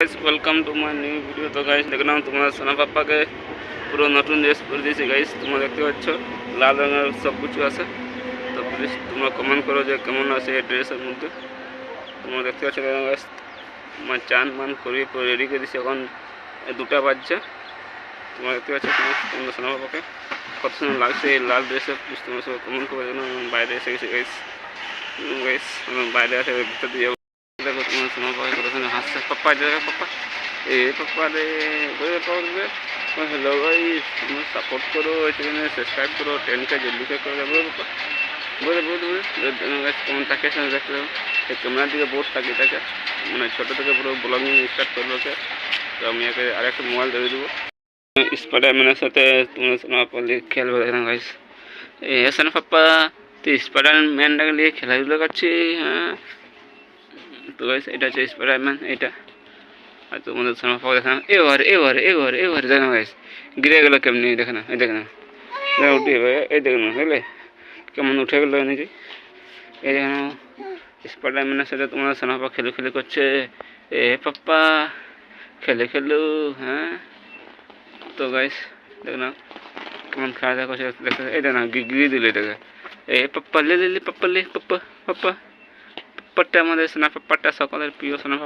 Guys welcome to my new video তো guys দেখলাম তোমরা সোনা পাপ্পাকে পুরো নতুন ড্রেস পরে দিয়েছি গাইস তোমরা দেখতে পাচ্ছ লাল রঙের সব কিছু আছে তো প্লিজ তোমরা কমেন্ট করো যে কেমন আছে এই ড্রেসের মধ্যে তোমরা দেখতে পাচ্ছ গাইস আমার চান মান করিয়ে পুরো রেডি করে দিচ্ছি এখন এই দুটা বাজছে তোমরা দেখতে পাচ্ছ তোমরা তোমরা সোনা পাপ্পাকে কত সুন্দর লাগছে এই লাল ড্রেসে প্লিজ তোমরা সবাই কমেন্ট করে যেন বাইরে এসে গেছি গাইস গাইস বাইরে আসে ভিতর দিয়ে যাব। দেখো তোমার সোনা পাখি কত সুন্দর হাসছে। পাপ্পা দেখো পাপ্পা। এ পাপ্পা রে, বলে পাপ্পা হ্যালো গাইস তোমরা সাপোর্ট করো চ্যানেলে সাবস্ক্রাইব করো টেন কে জলদি করে বলো পাপ্পা, বলে বলে বলে কেমন তাকে সঙ্গে দেখতে পাবো এই ক্যামেরার দিকে বোর্ড থাকে, তাকে। মানে ছোটো থেকে পুরো ব্লগিং স্টার্ট ওকে। তো আমি একে আরেকটা মোবাইল ধরে দেবো। স্পাইডারম্যানের সাথে তোমরা সোনা খেলবে দেখলাম গাইস এ সোনা পাপ্পা। তুই স্পাইডারম্যানটাকে নিয়ে খেলাধুলো করছিস হ্যাঁ? তো গাইস এটা হচ্ছে স্পাইডারম্যান এটা। আর তোমাদের সামনে পাওয়া দেখে না এবার এবার এবার এবার দেখো গাইস গিরে গেলো কেমনি দেখে না, এই দেখে না। দেখো উঠে এই দেখে না, বুঝলে? কেমন উঠে গেলো নাকি এই দেখে না স্পাইডারম্যানের সাথে তোমাদের সোনা পাপা খেলে খেলে করছে। এ পাপ্পা, খেলে খেলো হ্যাঁ? তো গাইস দেখো না, কেমন খাওয়া দাওয়া করছে, দেখে, এই দেখো না গিরে দিল এটাকে এ পাপ্পা লে লে, পাপ্পা লে, পাপ্পা পাপ্পা। পাপ্পাটা আমাদের সোনা পাপ্পাটা সকলের প্রিয় সোনা